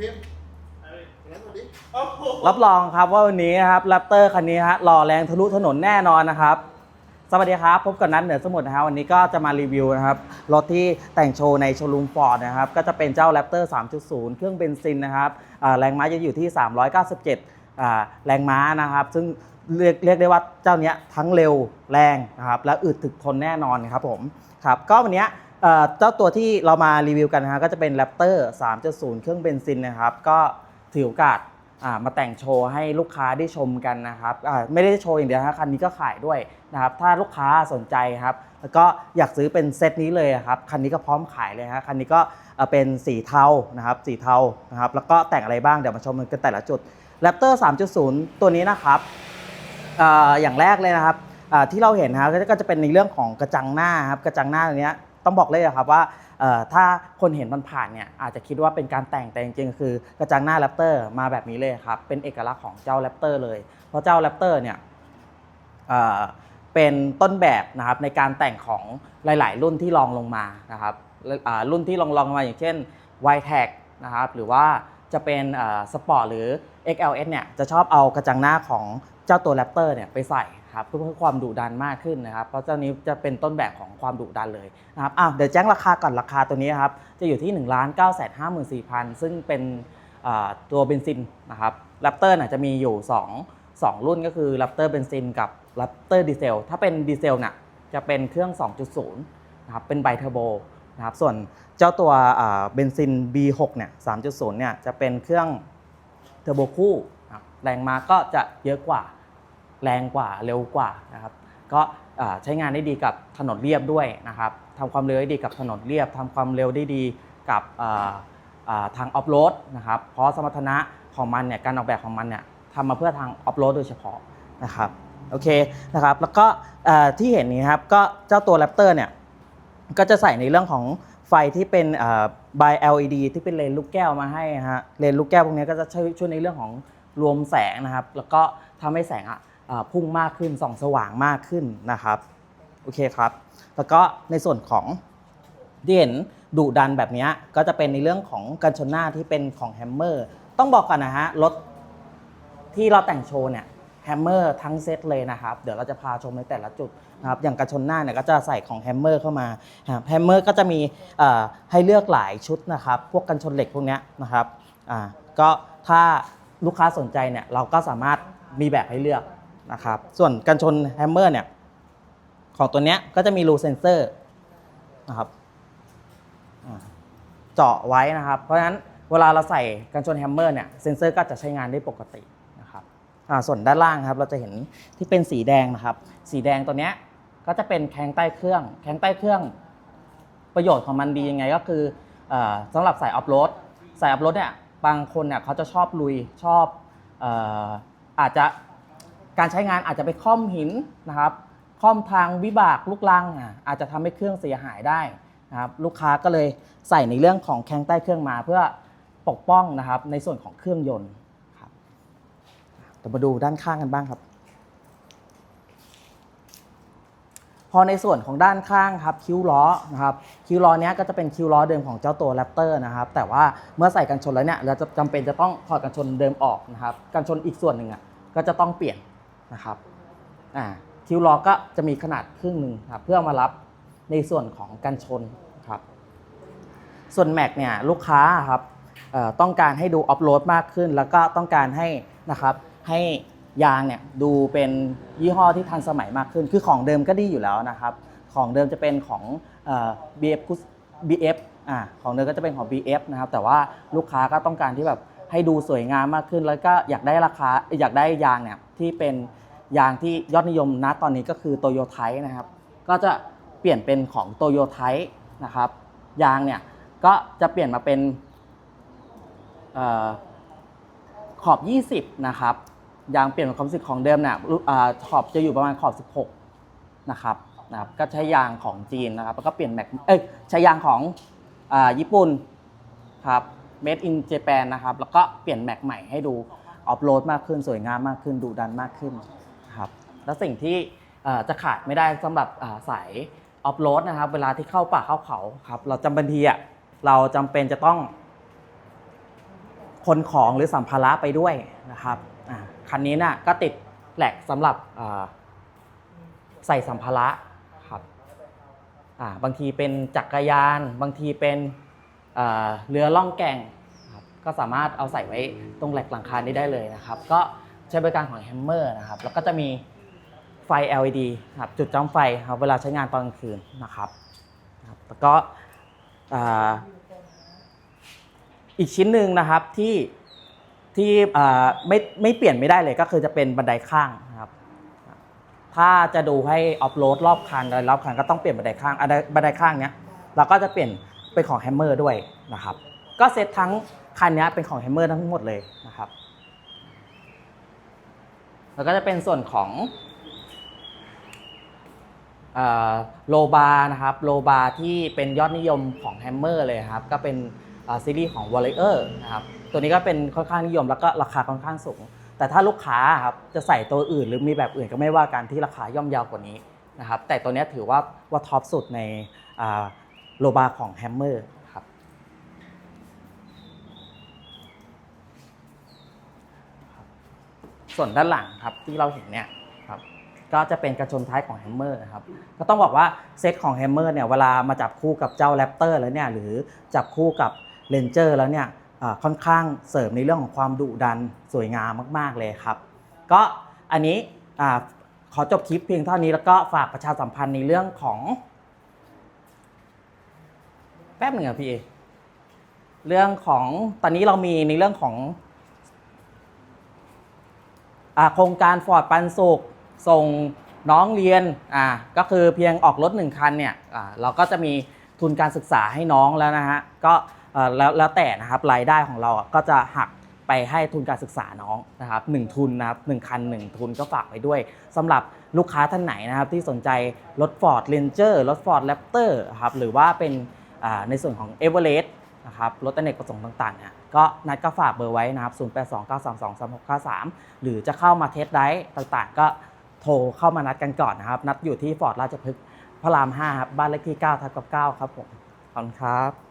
ฟิล์มงั้นวันนี้รับรองครับว่าวันนี้นะครับแรปเตอร์คันนี้ฮะหล่อแรงทะลุถนนแน่นอนนะครับ สวัสดีครับ พบกับนัทเหนือสมุทรนะครับวันนี้ก็จะมารีวิวนะครับรถที่แต่งโชว์ในโชว์รูมฟอร์ดนะครับ ก็จะเป็นเจ้า Raptor 3.0 เครื่องเบนซินนะครับอ่าแรงม้าจะอยู่ที่ 397อ่าแรงม้านะครับ ซึ่งเรียกเรียกได้ว่าเจ้าเนี้ยทั้งเร็วแรงนะครับและอึดถึกทนแน่นอนครับผมครับก็วันเนี้ย เจ้าตัวที่เรามารีวิวกันนะฮะก็จะเป็น Raptor 3.0 เครื่องเบนซินนะครับ ก็ถือโอกาสมาแต่งโชว์ให้ลูกค้าได้ชมกันนะครับไม่ได้โชว์อย่างเดียวนะคันนี้ก็ขายด้วยนะครับถ้าลูกค้าสนใจครับ แล้วก็อยากซื้อเป็นเซตนี้เลยครับคันนี้ก็พร้อมขายเลยฮะคันนี้ก็เป็นสีเทานะครับสีเทานะครับแล้วก็แต่งอะไรบ้างเดี๋ยวมาชมกันแต่ละจุด Raptor 3.0 ตัวนี้นะครับอย่างแรกเลยนะครับที่เราเห็นนะครับก็จะเป็นในเรื่องของกระจังหน้าครับกระจังหน้าตัวเนี้ย ต้องบอกเลยอะครับว่าถ้าคนเห็นมันผ่านเนี่ยอาจจะคิดว่าเป็นการแต่งแต่จริงๆคือกระจังหน้าแรปเตอร์มาแบบนี้เลยครับเป็นเอกลักษณ์ของเจ้าแรปเตอร์เลย เพราะเจ้าแรปเตอร์เนี่ยเป็นต้นแบบนะครับในการแต่งของหลาย ๆ รุ่นที่รองลงมานะครับรุ่นที่รองลงมาอย่างเช่น y t e c นะครับหรือว่าจะเป็นสปอร์ตหรือ XLS เนี่ยจะชอบเอากระจังหน้าของเจ้าตัวแรปเตอร์เนี่ยไปใส่ ครับเพื่อเพื่อความดุดันมากขึ้นนะครับ เพราะเจ้านี้จะเป็นต้นแบบของความดุดันเลยนะครับอะเดี๋ยวแจ้งราคาก่อนราคาตัวนี้ครับจะอยู่ที่1 9 5 4 0 0 0ซึ่งเป็นตัวเบนซินนะครับแรปเตอร์น่ะจะมีอยู่ 2 2 รุ่นก็คือแรปเตอร์เบนซินกับแรปเตอร์ดีเซลถ้าเป็นดีเซลน่ะจะเป็นเครื่อง 2.0นะครับเป็นไบเทอร์โบนะครับส่วนเจ้าตัวเบนซิน B6 เนี่ย 3.0 เนี่ยจะเป็นเครื่องเทอร์โบคู่นะครับแรงมาก็จะเยอะกว่า แรงกว่าเร็วกว่านะครับ ก็ใช้งานได้ดีกับถนนเรียบด้วยนะครับทำความเร็วได้ดีกับถนนเรียบทำความเร็วได้ดีกับทางออฟโรดนะครับ เพราะสมรรถนะของมันเนี่ยการออกแบบของมันเนี่ยทำมาเพื่อทางออฟโรดโดยเฉพาะนะครับโอเคนะครับแล้วก็ที่เห็นนี้ครับก็เจ้าตัวแรปเตอร์เนี่ยก็จะใส่ในเรื่องของไฟที่เป็นเอ่อ by LED ที่เป็นเลนลูกแก้วมาให้นะฮะเลนลูกแก้วพวกนี้ก็จะช่วยช่วยในเรื่องของรวมแสงนะครับ แล้วก็ทำให้แสงอะ พุ่งมากขึ้นส่องสว่างมากขึ้นนะครับโอเคครับ แล้วก็ในส่วนของที่เห็นดุดันแบบนี้ก็จะเป็นในเรื่องของกันชนหน้าที่เป็นของแฮมเมอร์ต้องบอกก่อนนะฮะรถที่เราแต่งโชว์เนี่ยแฮมเมอร์ทั้งเซตเลยนะครับ เดี๋ยวเราจะพาชมในแต่ละจุดนะครับอย่างกันชนหน้าเนี่ยก็จะใส่ของแฮมเมอร์เข้ามาแฮมเมอร์ก็จะมีให้เลือกหลายชุดนะครับ พวกกันชนเหล็กพวกนี้นะครับก็ถ้าลูกค้าสนใจเนี่ยเราก็สามารถมีแบบให้เลือก นะครับ ส่วนกันชนแฮมเมอร์เนี่ยของตัวเนี้ยก็จะมีรูเซนเซอร์นะครับเจาะไว้นะครับ เพราะฉะนั้นเวลาเราใส่กันชนแฮมเมอร์เนี่ยเซนเซอร์ก็จะใช้งานได้ปกตินะครับส่วนด้านล่างครับเราจะเห็นที่เป็นสีแดงนะครับ สีแดงตัวเนี้ยก็จะเป็นแข้งใต้เครื่อง แข้งใต้เครื่องประโยชน์ของมันดียังไงก็คือออสำหรับสายออฟโรดสายออฟโรดเนี่ยบางคนเนี่ยเขาจะชอบลุยชอบออาจจะ การใช้งานอาจจะไปค่อมหินนะครับค่อมทางวิบากลูกลังอะอาจจะทำให้เครื่องเสียหายได้นะครับลูกค้าก็เลยใส่ในเรื่องของแข้งใต้เครื่องมาเพื่อปกป้องนะครับในส่วนของเครื่องยนต์ครับเดี๋ยวมาดูด้านข้างกันบ้างครับ พอในส่วนของด้านข้างครับคิ้วล้อนะครับคิ้วล้อเนี้ยก็จะเป็นคิ้วล้อเดิมของเจ้าตัวแรปเตอร์นะครับแต่ว่าเมื่อใส่กันชนแล้วเนี่ยเราจะจำเป็นจะต้องถอดกันชนเดิมออกนะครับกันชนอีกส่วนหนึ่งอะก็จะต้องเปลี่ยน นะครับอ่าคิวล้อก็จะมีขนาดครึ่งหนึ่งครับเพื่อมารับในส่วนของกันชนครับส่วนแม็กเนี่ยลูกค้าครับต้องการให้ดูออฟโรดมากขึ้น แล้วก็ต้องการให้นะครับให้ยางเนี่ยดูเป็นยี่ห้อที่ทันสมัยมากขึ้น คือของเดิมก็ดีอยู่แล้วนะครับ ของเดิมจะเป็นของเอ่อ BF Gus- BF อ่าของเดิมก็จะเป็นของ BF นะครับแต่ว่าลูกค้าก็ต้องการที่แบบ ให้ดูสวยงามมากขึ้น แล้วก็อยากได้ราคาอยากได้ยางเนี่ยที่เป็นยางที่ยอดนิยมณตอนนี้ก็คือโตโยไทนะครับ ก็จะเปลี่ยนเป็นของโตโยไทนะครับ ยางเนี่ยก็จะเปลี่ยนมาเป็นอขอบ 20 นะครับ ยางเปลี่ยนความรู้สึกของเดิมเนี่ยขอบจะอยู่ประมาณขอบ 16 นะครับนะครับ ก็ใช้ยางของจีนนะครับ แล้วก็เปลี่ยนแม็กเอ้ยใช้ยางของอญี่ปุ่นครับ made in Japan นะครับ แล้วก็เปลี่ยนแม็กใหม่ให้ดูออฟโรดมากขึ้นสวยงามมากขึ้นดูดันมากขึ้นครับแล้วสิ่งที่จะขาดไม่ได้สำหรับสายออฟโรดนะครับ เวลาที่เข้าป่าเข้าเขาครับเราจำเป็นทีอะเราจำเป็นจะต้องคนของหรือสัมภาระไปด้วยนะครับคันนี้น่ะก็ติดแหลกสำหรับใส่สัมภาระครับบางทีเป็นจักรยาน บางทีเป็น เรือล่องแกงครับก็สามารถเอาใส่ไว้ตรงแหลกหลังคานี้ได้เลยนะครับ ก็ใช้บริการของแฮมเมอร์นะครับ แล้วก็จะมีไฟ LED ครับจุดจ้ำไฟครับเวลาใช้งานตอนกลางคืนนะครับแล้วก็อีกชิ้นหนึ่งนะครับที่ที่ไม่ไม่เปลี่ยนไม่ได้เลยก็คือจะเป็นบันไดข้างนะครับถ้าจะดูให้ออฟโรดรอบคันอะไรรอบคันก็ต้องเปลี่ยนบันไดข้างบันไดข้างเนี้ยเราก็จะเปลี่ยน เป็นของแฮมเมอร์ด้วยนะครับ ก็เซ็ตทั้งคันนี้เป็นของแฮมเมอร์ทั้งหมดเลยนะครับ แล้วก็จะเป็นส่วนของโลบาร์นะครับโลบาร์ที่เป็นยอดนิยมของแฮมเมอร์เลยครับ ก็เป็นซีรีส์ของ Warrior นะครับ ตัวนี้ก็เป็นค่อนข้างนิยมแล้วก็ราคาค่อนข้างสูง แต่ถ้าลูกค้าครับจะใส่ตัวอื่นหรือมีแบบอื่นก็ไม่ว่ากันที่ราคาย่อมเยาวกว่านี้นะครับ แต่ตัวนี้ถือว่าว่าท็อปสุดใน โลบาร์ของแฮมเมอร์ครับ ส่วนด้านหลังครับที่เราเห็นเนี่ยครับก็จะเป็นกระชนท้ายของแฮมเมอร์ครับก็ต้องบอกว่าเซตของแฮมเมอร์เนี่ยเวลามาจับคู่กับเจ้าแรปเตอร์แล้วเนี่ยหรือจับคู่กับเลนเจอร์แล้วเนี่ยค่อนข้างเสริมในเรื่องของความดุดันสวยงามมาก ๆ เลยครับ ก็อันนี้ขอจบคลิปเพียงเท่านี้แล้วก็ฝากประชาสัมพันธ์ในเรื่องของ แป๊บหนึ่งอะพี่เอเรื่องของตอนนี้เรามีในเรื่องของอโครงการฟอร์ดปันสุขส่งน้องเรียนอ่าก็คือเพียงออกรถหนึ่งคันเนี่ยอ่าเราก็จะมีทุนการศึกษาให้น้องแล้วนะฮะก็เอ่อแล้วแล้วแต่นะครับรายได้ของเราอะก็จะหักไปให้ทุนการศึกษาน้องนะครับหนึ่งทุนนะครับหนึ่งคันหนึ่งทุนก็ฝากไว้ด้วยสำหรับลูกค้าท่านไหนนะครับที่สนใจรถ Ford Ranger รถ Ford Raptor ครับหรือว่าเป็น ในส่วนของ e v e r e s t นะครับรถอเนกประสงค์ต่างๆเนี่ยก็นัดก็ฝากเบอร์ไว้นะครับ 0829323693 หรือจะเข้ามาเทสได้ต่างๆ ก็โทรเข้ามานัดกันก่อนนะครับ นัดอยู่ที่ฟอร์ดราชพฤกษ์พระราม 5 ครับ บ้านเลขที่ 9ทับกับ 9 ครับผม ขอบคุณครับ